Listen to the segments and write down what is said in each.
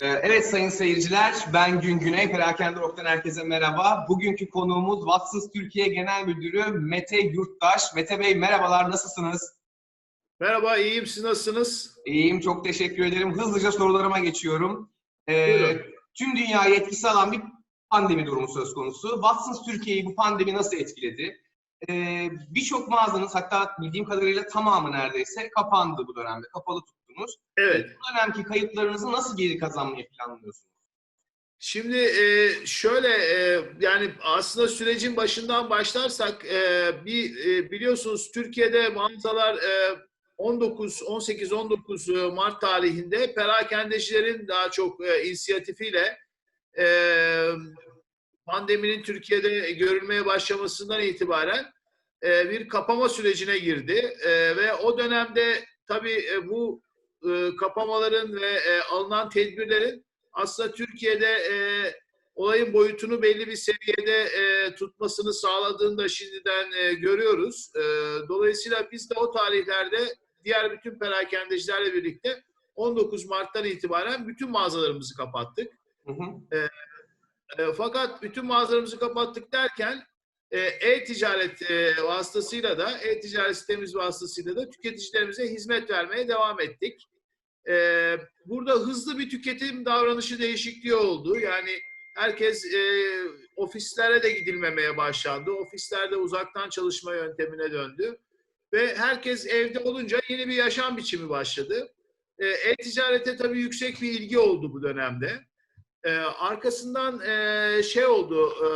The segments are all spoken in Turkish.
Ee, Evet sayın seyirciler, ben Gün Güney, Perakende Ok'tan herkese merhaba. Bugünkü konuğumuz Watsons Türkiye Genel Müdürü Mete Yurttaş. Mete Bey merhabalar, nasılsınız? Merhaba, iyiyim. Siz nasılsınız? İyiyim, çok teşekkür ederim. Hızlıca sorularıma geçiyorum. Ee, tüm dünyayı etkisi alan bir pandemi durumu söz konusu. Watsons Türkiye'yi bu pandemi nasıl etkiledi? Ee, Birçok mağazanız, hatta bildiğim kadarıyla tamamı neredeyse kapandı bu dönemde, kapalı tuttunuz. Evet. Bu dönemki kayıplarınızı nası geri kazanmayı planlıyorsunuz? Şimdi e, şöyle e, yani aslında sürecin başından başlarsak e, bir e, biliyorsunuz Türkiye'de mağazalar e, 19 18 19 Mart tarihinde perakendecilerin daha çok e, inisiyatifiyle e, pandeminin Türkiye'de görülmeye başlamasından itibaren e, bir kapama sürecine girdi E, ve o dönemde tabii e, bu e, kapamaların ve e, alınan tedbirlerin aslında Türkiye'de e, olayın boyutunu belli bir seviyede e, tutmasını sağladığını da şimdiden e, görüyoruz. E, dolayısıyla biz de o tarihlerde diğer bütün perakendecilerle birlikte 19 Mart'tan itibaren bütün mağazalarımızı kapattık. Hı hı. E, fakat bütün mağazalarımızı kapattık derken e, e-ticaret e, vasıtasıyla da e-ticaret sitemiz vasıtasıyla da tüketicilerimize hizmet vermeye devam ettik. E, burada hızlı bir tüketim davranışı değişikliği oldu. Yani herkes e, ofislere de gidilmemeye başlandı. Ofislerde uzaktan çalışma yöntemine döndü. Ve herkes evde olunca yeni bir yaşam biçimi başladı. E, e-ticarete tabii yüksek bir ilgi oldu bu dönemde. Arkasından e, şey oldu, e,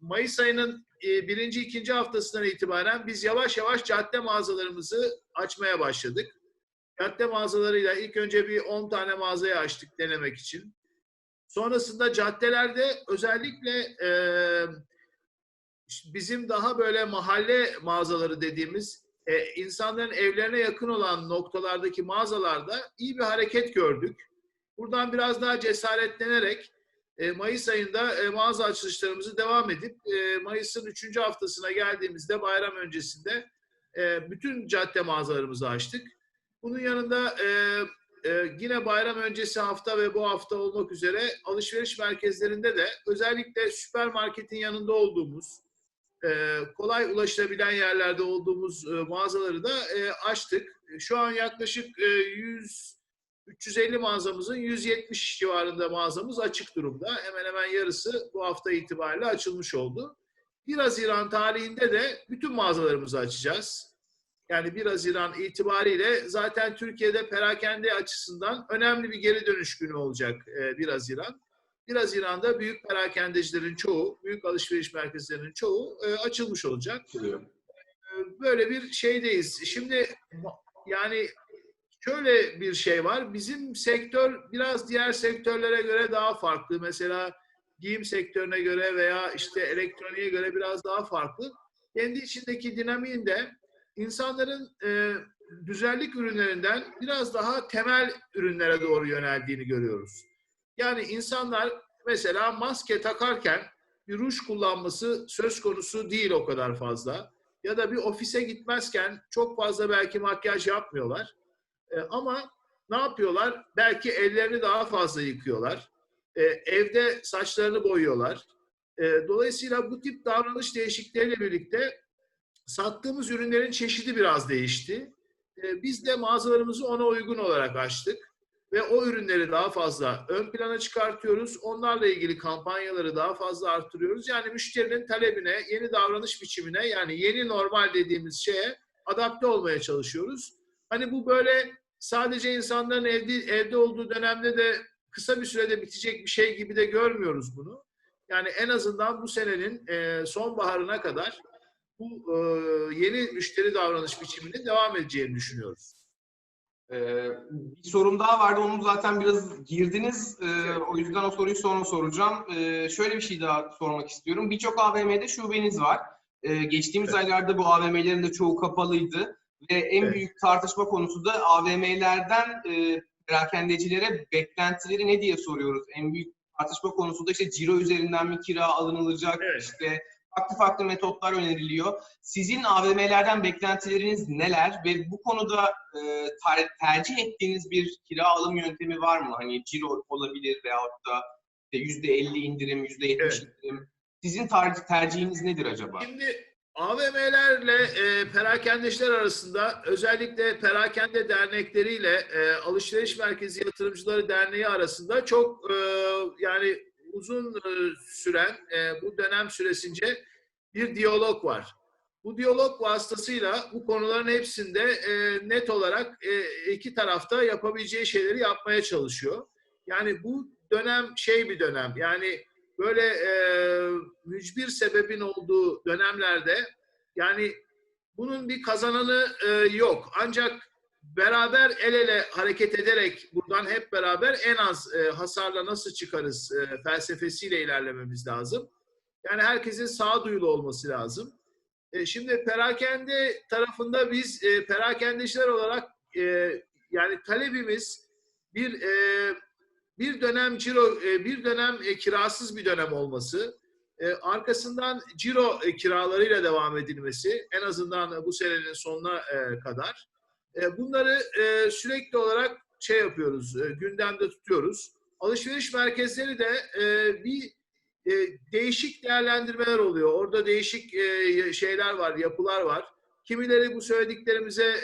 Mayıs ayının e, birinci, ikinci haftasından itibaren biz yavaş yavaş cadde mağazalarımızı açmaya başladık. Cadde mağazalarıyla ilk önce bir 10 tane mağazayı açtık denemek için. Sonrasında caddelerde özellikle e, bizim daha böyle mahalle mağazaları dediğimiz e, insanların evlerine yakın olan noktalardaki mağazalarda iyi bir hareket gördük. Buradan biraz daha cesaretlenerek e, Mayıs ayında e, mağaza açılışlarımızı devam edip e, Mayıs'ın 3. haftasına geldiğimizde bayram öncesinde bütün cadde mağazalarımızı açtık. Bunun yanında yine bayram öncesi hafta ve bu hafta olmak üzere alışveriş merkezlerinde de özellikle süpermarketin yanında olduğumuz, kolay ulaşılabilen yerlerde olduğumuz mağazaları da açtık. Şu an yaklaşık e, 100 350 mağazamızın 170 civarında mağazamız açık durumda. Hemen hemen yarısı bu hafta itibariyle açılmış oldu. 1 Haziran tarihinde de bütün mağazalarımızı açacağız. Yani 1 Haziran itibariyle zaten Türkiye'de perakende açısından önemli bir geri dönüş günü olacak e, 1 Haziran. 1 Haziran'da büyük perakendecilerin çoğu, büyük alışveriş merkezlerinin çoğu e, açılmış olacak. E, Böyle bir şeydeyiz. Şimdi yani şöyle bir şey var. Bizim sektör biraz diğer sektörlere göre daha farklı. Mesela giyim sektörüne göre veya işte elektroniğe göre biraz daha farklı. Kendi içindeki dinamiğinde insanların e, güzellik ürünlerinden biraz daha temel ürünlere doğru yöneldiğini görüyoruz. Yani insanlar mesela maske takarken bir ruj kullanması söz konusu değil o kadar fazla. Ya da bir ofise gitmezken çok fazla belki makyaj yapmıyorlar. E, ama ne yapıyorlar? Belki ellerini daha fazla yıkıyorlar. E, evde saçlarını boyuyorlar. E, dolayısıyla bu tip davranış değişiklikleriyle birlikte sattığımız ürünlerin çeşidi biraz değişti. E, biz de mağazalarımızı ona uygun olarak açtık. Ve o ürünleri daha fazla ön plana çıkartıyoruz. Onlarla ilgili kampanyaları daha fazla arttırıyoruz. Yani müşterinin talebine, yeni davranış biçimine yani yeni normal dediğimiz şeye adapte olmaya çalışıyoruz. Hani bu böyle sadece insanların evde, evde olduğu dönemde de kısa bir sürede bitecek bir şey gibi de görmüyoruz bunu. Yani en azından bu senenin e, sonbaharına kadar bu e, yeni müşteri davranış biçiminin devam edeceğini düşünüyoruz. Ee, bir sorum daha vardı. Onu zaten biraz girdiniz. Ee, o yüzden o soruyu sonra soracağım. Ee, şöyle bir şey daha sormak istiyorum. Birçok AVM'de şubeniz var. Ee, geçtiğimiz Evet. aylarda bu AVM'lerin de çoğu kapalıydı. Ve en Evet. büyük tartışma konusu da AVM'lerden e, perakendecilere beklentileri ne diye soruyoruz. En büyük tartışma konusu da işte ciro üzerinden mi kira alınılacak, Evet. işte farklı farklı metotlar öneriliyor. Sizin AVM'lerden beklentileriniz neler ve bu konuda e, ter- tercih ettiğiniz bir kira alım yöntemi var mı? Hani ciro olabilir veyahut da işte %50 indirim, %70 Evet. indirim. Sizin tar- tercihiniz nedir acaba? Şimdi AVM'lerle e, perakendeciler arasında özellikle perakende dernekleriyle e, alışveriş merkezi yatırımcıları derneği arasında çok e, yani uzun e, süren e, bu dönem süresince bir diyalog var. Bu diyalog vasıtasıyla bu konuların hepsinde e, net olarak e, iki tarafta yapabileceği şeyleri yapmaya çalışıyor. Yani bu dönem şey bir dönem yani böyle e, mücbir sebebin olduğu dönemlerde yani bunun bir kazananı e, yok. Ancak beraber el ele hareket ederek buradan hep beraber en az e, hasarla nasıl çıkarız e, felsefesiyle ilerlememiz lazım. Yani herkesin sağduyulu olması lazım. E, şimdi perakende tarafında biz e, perakendeciler olarak e, yani talebimiz bir e, bir dönem ciro e, bir dönem e, kirasız bir dönem olması, e, arkasından ciro kiralarıyla devam edilmesi en azından bu senenin sonuna kadar. Bunları sürekli olarak şey yapıyoruz, gündemde tutuyoruz. Alışveriş merkezleri de bir değişik değerlendirmeler oluyor. Orada değişik şeyler var, yapılar var. Kimileri bu söylediklerimize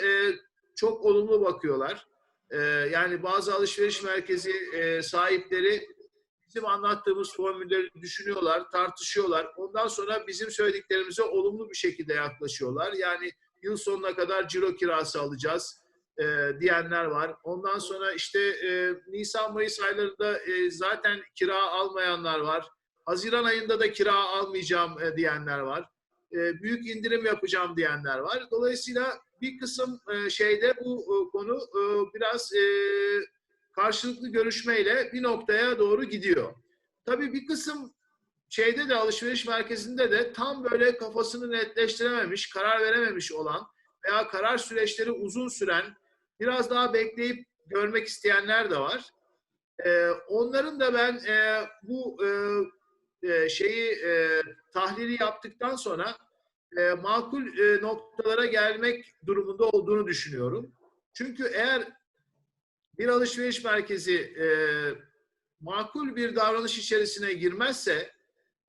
çok olumlu bakıyorlar. Ee, yani bazı alışveriş merkezi e, sahipleri bizim anlattığımız formülleri düşünüyorlar, tartışıyorlar. Ondan sonra bizim söylediklerimize olumlu bir şekilde yaklaşıyorlar. Yani yıl sonuna kadar ciro kirası alacağız e, diyenler var. Ondan sonra işte e, Nisan-Mayıs aylarında e, zaten kira almayanlar var. Haziran ayında da kira almayacağım e, diyenler var. E, büyük indirim yapacağım diyenler var. Dolayısıyla bir kısım e, şeyde bu e, konu e, biraz karşılıklı görüşmeyle bir noktaya doğru gidiyor. Tabii bir kısım şeyde de alışveriş merkezinde de tam böyle kafasını netleştirememiş, karar verememiş olan veya karar süreçleri uzun süren, biraz daha bekleyip görmek isteyenler de var. Onların da ben bu şeyi e, tahlili yaptıktan sonra e, makul e, noktalara gelmek durumunda olduğunu düşünüyorum. Çünkü eğer bir alışveriş merkezi e, makul bir davranış içerisine girmezse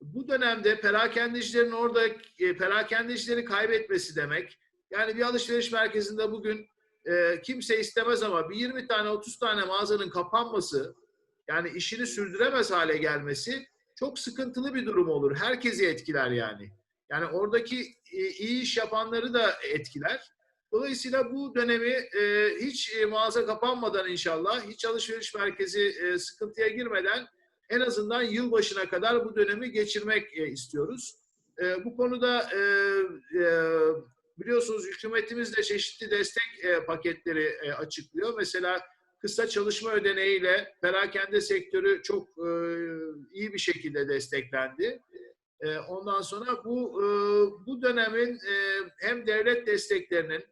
bu dönemde perakendecilerin orada e, perakendecileri kaybetmesi demek. Yani bir alışveriş merkezinde bugün e, kimse istemez ama bir 20 tane 30 tane mağazanın kapanması yani işini sürdüremez hale gelmesi çok sıkıntılı bir durum olur. Herkesi etkiler yani. Yani oradaki e, iyi iş yapanları da etkiler. Dolayısıyla bu dönemi e, hiç e, mağaza kapanmadan inşallah, hiç alışveriş merkezi sıkıntıya girmeden en azından yılbaşına kadar bu dönemi geçirmek istiyoruz. Bu konuda biliyorsunuz hükümetimiz de çeşitli destek paketleri açıklıyor. Mesela kısa çalışma ödeneğiyle perakende sektörü çok iyi bir şekilde desteklendi. E, ondan sonra bu e, bu dönemin e, hem devlet desteklerinin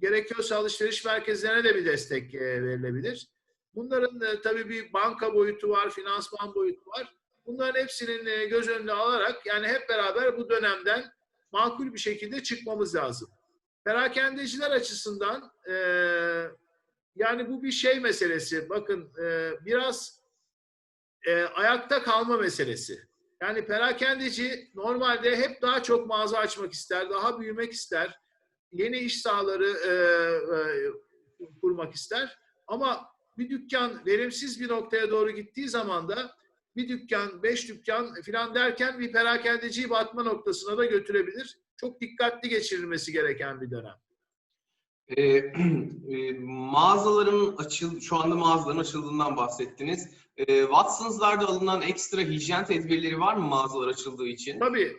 gerekiyorsa alışveriş merkezlerine de bir destek e, verilebilir. Bunların tabii bir banka boyutu var, finansman boyutu var. Bunların hepsinin göz önüne alarak yani hep beraber bu dönemden makul bir şekilde çıkmamız lazım. Perakendeciler açısından yani bu bir şey meselesi. Bakın biraz ayakta kalma meselesi. Yani perakendeci normalde hep daha çok mağaza açmak ister, daha büyümek ister, yeni iş sahaları e, e, kurmak ister. Ama bir dükkan verimsiz bir noktaya doğru gittiği zaman da bir dükkan, beş dükkan filan derken bir perakendeciyi batma noktasına da götürebilir. Çok dikkatli geçirilmesi gereken bir dönem. E, e, mağazaların açıl şu anda mağazaların açıldığından bahsettiniz. E, Watson's'larda alınan ekstra hijyen tedbirleri var mı mağazalar açıldığı için? Tabii.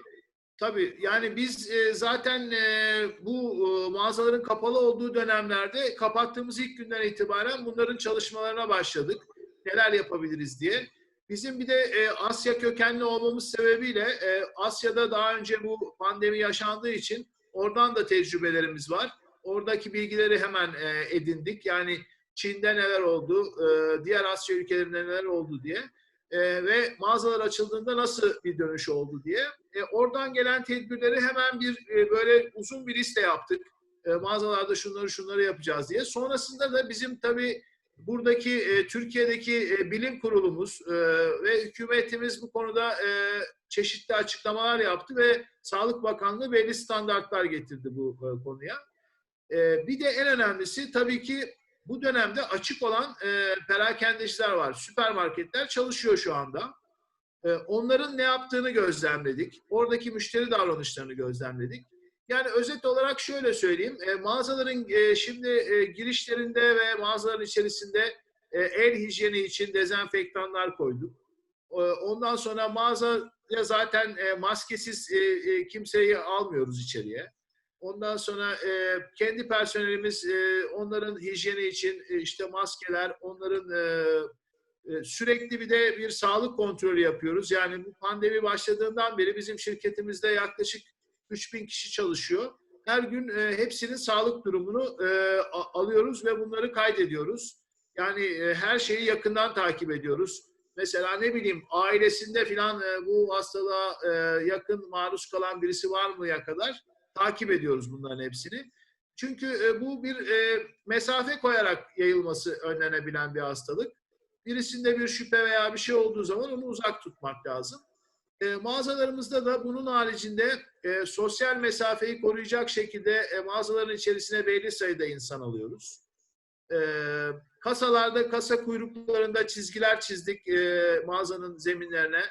Tabii. Yani biz e, zaten e, bu e, mağazaların kapalı olduğu dönemlerde kapattığımız ilk günden itibaren bunların çalışmalarına başladık. Neler yapabiliriz diye. Bizim bir de e, Asya kökenli olmamız sebebiyle e, Asya'da daha önce bu pandemi yaşandığı için oradan da tecrübelerimiz var. Oradaki bilgileri hemen e, edindik. Yani Çin'de neler oldu, e, diğer Asya ülkelerinde neler oldu diye. e, ve mağazalar açıldığında nasıl bir dönüş oldu diye. E, oradan gelen tedbirleri hemen bir böyle uzun bir liste yaptık. Mağazalarda şunları şunları yapacağız diye. Sonrasında da bizim tabii buradaki Türkiye'deki bilim kurulumuz ve hükümetimiz bu konuda çeşitli açıklamalar yaptı ve Sağlık Bakanlığı belli standartlar getirdi bu konuya. Bir de en önemlisi tabii ki bu dönemde açık olan e, perakendeciler var. Süpermarketler çalışıyor şu anda. E, onların ne yaptığını gözlemledik. Oradaki müşteri davranışlarını gözlemledik. Yani özet olarak şöyle söyleyeyim. E, mağazaların e, şimdi e, girişlerinde ve mağazaların içerisinde e, el hijyeni için dezenfektanlar koyduk. E, ondan sonra mağazaya zaten e, maskesiz e, e, kimseyi almıyoruz içeriye. Ondan sonra e, kendi personelimiz e, onların hijyeni için e, işte maskeler, onların e, e, sürekli bir de bir sağlık kontrolü yapıyoruz. Yani bu pandemi başladığından beri bizim şirketimizde yaklaşık 3000 kişi çalışıyor. Her gün e, hepsinin sağlık durumunu e, alıyoruz ve bunları kaydediyoruz. Yani e, her şeyi yakından takip ediyoruz. Mesela ne bileyim ailesinde filan e, bu hastalığa e, yakın maruz kalan birisi var mıya kadar takip ediyoruz bunların hepsini. Çünkü e, bu bir e, mesafe koyarak yayılması önlenebilen bir hastalık. Birisinde bir şüphe veya bir şey olduğu zaman onu uzak tutmak lazım. E, mağazalarımızda da bunun haricinde sosyal mesafeyi koruyacak şekilde mağazaların içerisine belli sayıda insan alıyoruz. Kasalarda, kasa kuyruklarında çizgiler çizdik mağazanın zeminlerine.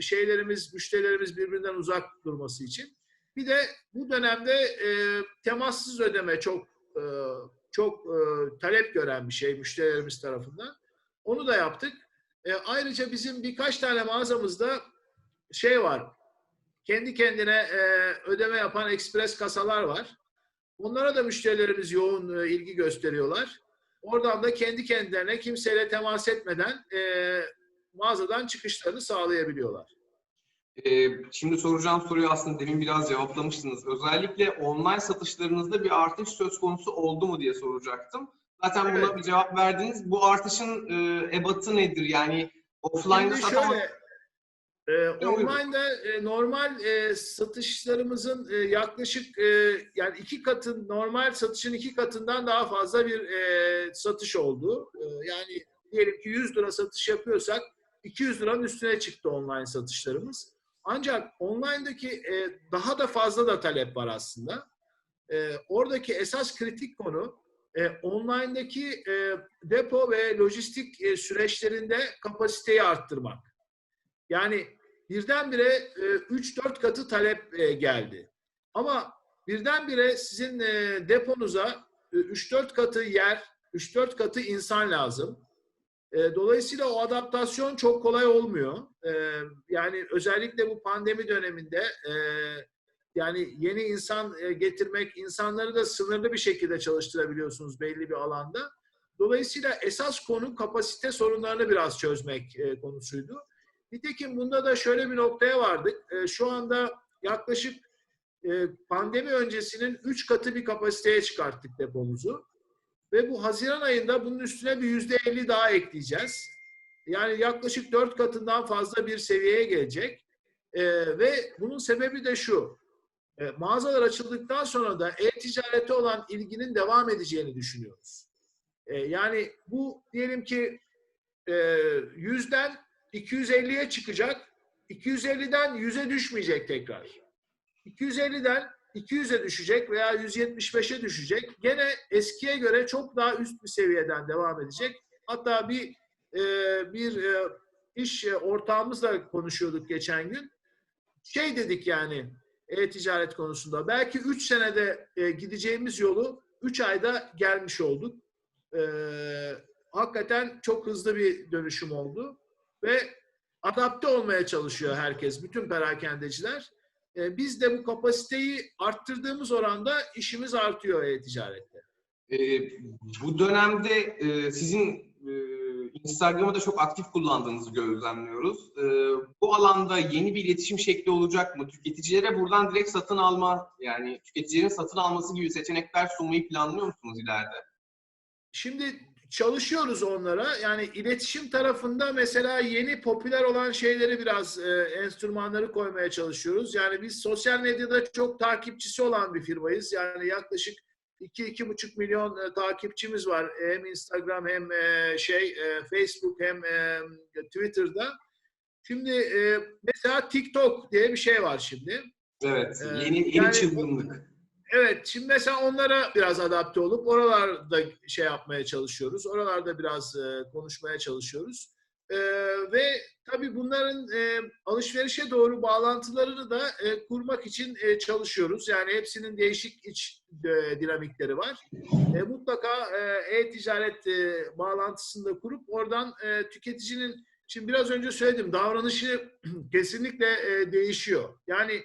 Şeylerimiz, müşterilerimiz birbirinden uzak durması için. Bir de bu dönemde e, temassız ödeme çok e, çok e, talep gören bir şey müşterilerimiz tarafından. Onu da yaptık. E, ayrıca bizim birkaç tane mağazamızda şey var. Kendi kendine e, ödeme yapan ekspres kasalar var. Onlara da müşterilerimiz yoğun e, ilgi gösteriyorlar. Oradan da kendi kendilerine kimseyle temas etmeden e, mağazadan çıkışlarını sağlayabiliyorlar. Ee, şimdi soracağım soruyu aslında demin biraz cevaplamıştınız. Özellikle online satışlarınızda bir artış söz konusu oldu mu diye soracaktım. Zaten buna Evet. bir cevap verdiniz. Bu artışın e, ebatı nedir? Yani satamak... şöyle, e, online'da e, normal e, satışlarımızın e, yaklaşık e, yani iki katın normal satışın iki katından daha fazla bir e, satış oldu. E, yani diyelim ki 100 lira satış yapıyorsak 200 liranın üstüne çıktı online satışlarımız. Ancak online'daki e, daha da fazla da talep var aslında. E, oradaki esas kritik konu e, online'daki e, depo ve lojistik e, süreçlerinde kapasiteyi arttırmak. Yani birdenbire e, 3-4 katı talep e, geldi. Ama birdenbire sizin e, deponuza e, 3-4 katı yer, 3-4 katı insan lazım. E, dolayısıyla o adaptasyon çok kolay olmuyor. E, yani özellikle bu pandemi döneminde e, yani yeni insan getirmek, insanları da sınırlı bir şekilde çalıştırabiliyorsunuz belli bir alanda. Dolayısıyla esas konu kapasite sorunlarını biraz çözmek e, konusuydu. Nitekim bunda da şöyle bir noktaya vardık. Şu anda yaklaşık pandemi öncesinin 3 katı bir kapasiteye çıkarttık depomuzu. Ve bu Haziran ayında bunun üstüne bir yüzde 50 daha ekleyeceğiz. Yani yaklaşık 4 katından fazla bir seviyeye gelecek. E, ve bunun sebebi de şu. E, mağazalar açıldıktan sonra da e-ticarete olan ilginin devam edeceğini düşünüyoruz. E, yani bu diyelim ki e, 100'den 250'ye çıkacak. 250'den 100'e düşmeyecek tekrar. 250'den 200'e düşecek veya 175'e düşecek. Gene eskiye göre çok daha üst bir seviyeden devam edecek. Hatta bir e, bir e, iş e, ortağımızla konuşuyorduk geçen gün. Şey dedik yani e-ticaret konusunda. Belki 3 senede e, gideceğimiz yolu 3 ayda gelmiş olduk. E, hakikaten çok hızlı bir dönüşüm oldu ve adapte olmaya çalışıyor herkes, bütün perakendeciler. E, biz de bu kapasiteyi arttırdığımız oranda işimiz artıyor e-ticarette. E, bu dönemde e, sizin e, Instagram'ı da çok aktif kullandığınızı gözlemliyoruz. E, bu alanda yeni bir iletişim şekli olacak mı? Tüketicilere buradan direkt satın alma, yani tüketicilerin satın alması gibi seçenekler sunmayı planlıyor musunuz ileride? Şimdi çalışıyoruz onlara. Yani iletişim tarafında mesela yeni popüler olan şeyleri biraz e, enstrümanları koymaya çalışıyoruz. Yani biz sosyal medyada çok takipçisi olan bir firmayız. Yani yaklaşık 2-2,5 milyon e, takipçimiz var. Hem Instagram hem e, şey e, Facebook hem e, Twitter'da. Şimdi e, mesela TikTok diye bir şey var şimdi. Evet. Ee, yeni yeni yani- çılgınlık. Evet, şimdi mesela onlara biraz adapte olup oralarda şey yapmaya çalışıyoruz. Oralarda biraz e, konuşmaya çalışıyoruz. E, ve tabii bunların e, alışverişe doğru bağlantılarını da e, kurmak için e, çalışıyoruz. Yani hepsinin değişik iç e, dinamikleri var. E, mutlaka e, e-ticaret e, bağlantısını da kurup oradan e, tüketicinin, şimdi biraz önce söyledim, davranışı kesinlikle e, değişiyor. Yani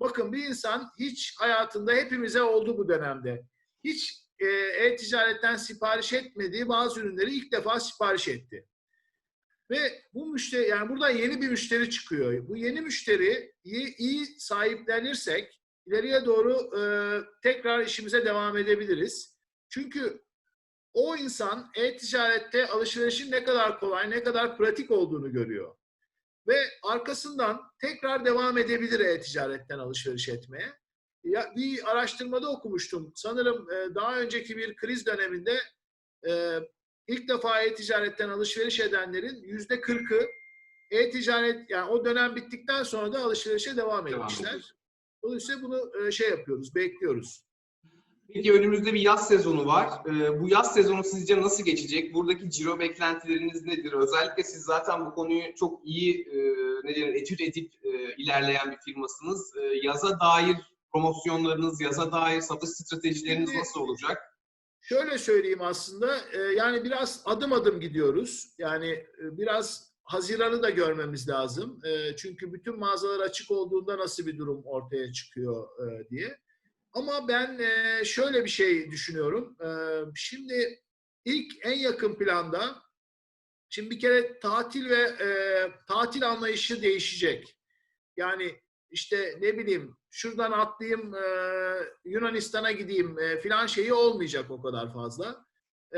Bakın bir insan hiç hayatında hepimize oldu bu dönemde. Hiç e, e-ticaretten sipariş etmediği bazı ürünleri ilk defa sipariş etti. Ve bu müşteri yani burada yeni bir müşteri çıkıyor. Bu yeni müşteriyi iyi sahiplenirsek ileriye doğru e, tekrar işimize devam edebiliriz. Çünkü o insan e-ticarette alışverişin ne kadar kolay, ne kadar pratik olduğunu görüyor ve arkasından tekrar devam edebilir e-ticaretten alışveriş etmeye. Ya, bir araştırmada okumuştum. Sanırım e, daha önceki bir kriz döneminde e, ilk defa e-ticaretten alışveriş edenlerin yüzde kırkı e-ticaret yani o dönem bittikten sonra da alışverişe devam etmişler. Dolayısıyla bunu e, şey yapıyoruz, bekliyoruz. Peki önümüzde bir yaz sezonu var. Ee, bu yaz sezonu sizce nasıl geçecek? Buradaki ciro beklentileriniz nedir? Özellikle siz zaten bu konuyu çok iyi e, ne denir, etüt edip e, ilerleyen bir firmasınız. E, yaza dair promosyonlarınız, yaza dair satış stratejileriniz nasıl olacak? Şöyle söyleyeyim aslında, e, yani biraz adım adım gidiyoruz. Yani e, biraz Haziran'ı da görmemiz lazım. E, çünkü bütün mağazalar açık olduğunda nasıl bir durum ortaya çıkıyor e, diye. Ama ben e, şöyle bir şey düşünüyorum. E, Şimdi ilk en yakın planda, şimdi bir kere tatil ve e, tatil anlayışı değişecek. Yani işte ne bileyim şuradan atlayayım Yunanistan'a gideyim filan şeyi olmayacak o kadar fazla.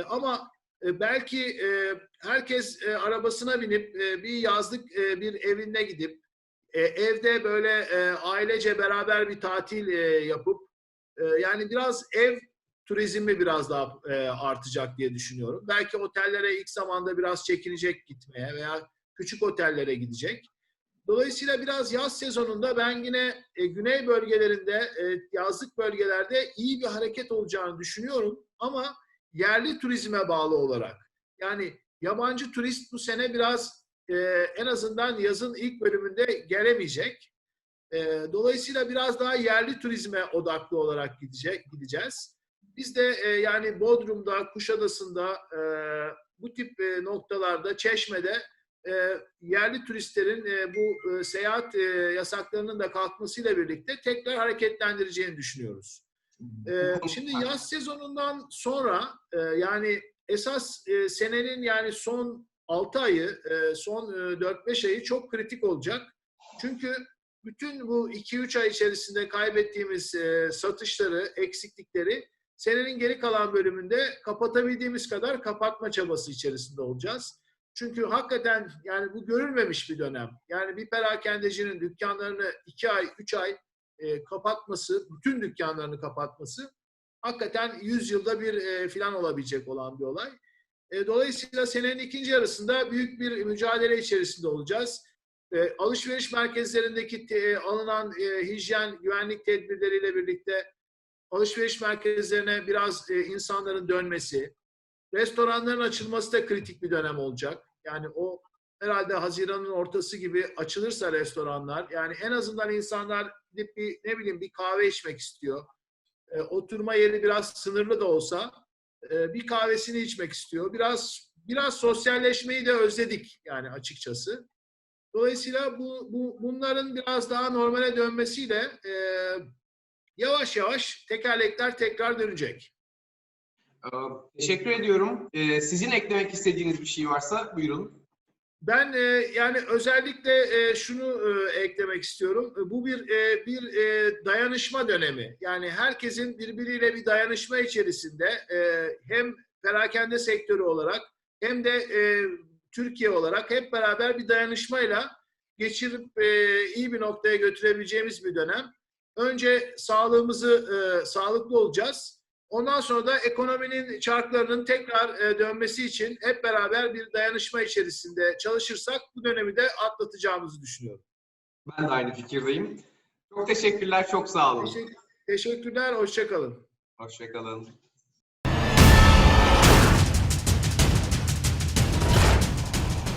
Ama belki herkes arabasına binip bir yazlık bir evine gidip evde böyle ailece beraber bir tatil yapıp e, yani biraz ev turizmi biraz daha e, artacak diye düşünüyorum. Belki otellere ilk zamanda biraz çekilecek gitmeye veya küçük otellere gidecek. Dolayısıyla biraz yaz sezonunda ben yine e, güney bölgelerinde, e, yazlık bölgelerde iyi bir hareket olacağını düşünüyorum. Ama yerli turizme bağlı olarak. Yani yabancı turist bu sene biraz e, en azından yazın ilk bölümünde gelemeyecek. E, dolayısıyla biraz daha yerli turizme odaklı olarak gideceğiz. Biz de e, yani Bodrum'da, Kuşadası'nda e, bu tip e, noktalarda, Çeşme'de yerli turistlerin bu seyahat yasaklarının da kalkmasıyla birlikte tekrar hareketlendireceğini düşünüyoruz. Şimdi yaz sezonundan sonra yani esas senenin yani son 6 ayı, son e, 4-5 ayı çok kritik olacak. Çünkü bütün bu 2-3 ay içerisinde kaybettiğimiz e, satışları, eksiklikleri senenin geri kalan bölümünde kapatabildiğimiz kadar kapatma çabası içerisinde olacağız. Çünkü hakikaten yani bu görülmemiş bir dönem. Yani bir perakendecinin dükkanlarını 2 ay, 3 ay e, kapatması, bütün dükkanlarını kapatması hakikaten 100 yılda bir e, filan olabilecek olan bir olay. E, dolayısıyla senenin ikinci yarısında büyük bir mücadele içerisinde olacağız. E, alışveriş merkezlerindeki te, alınan e, hijyen, güvenlik tedbirleriyle birlikte alışveriş merkezlerine biraz e, insanların dönmesi, restoranların açılması da kritik bir dönem olacak. Yani o herhalde Haziran'ın ortası gibi açılırsa restoranlar, yani en azından insanlar gidip bir ne bileyim bir kahve içmek istiyor. E, oturma yeri biraz sınırlı da olsa e, bir kahvesini içmek istiyor. Biraz biraz sosyalleşmeyi de özledik yani açıkçası. Dolayısıyla bu, bu bunların biraz daha normale dönmesiyle e, yavaş yavaş tekerlekler tekrar dönecek. Ee, Teşekkür ediyorum. Ee, Sizin eklemek istediğiniz bir şey varsa buyurun. Ben e, yani özellikle e, şunu e, eklemek istiyorum. Bu bir e, bir e, dayanışma dönemi. Yani herkesin birbiriyle bir dayanışma içerisinde e, hem perakende sektörü olarak hem de e, Türkiye olarak hep beraber bir dayanışmayla geçirip e, iyi bir noktaya götürebileceğimiz bir dönem. Önce sağlığımızı e, sağlıklı olacağız. Ondan sonra da ekonominin çarklarının tekrar e, dönmesi için hep beraber bir dayanışma içerisinde çalışırsak bu dönemi de atlatacağımızı düşünüyorum. Ben de aynı fikirdeyim. Çok teşekkürler, çok sağ olun. Teşekkür, teşekkürler, hoşçakalın. Hoşçakalın.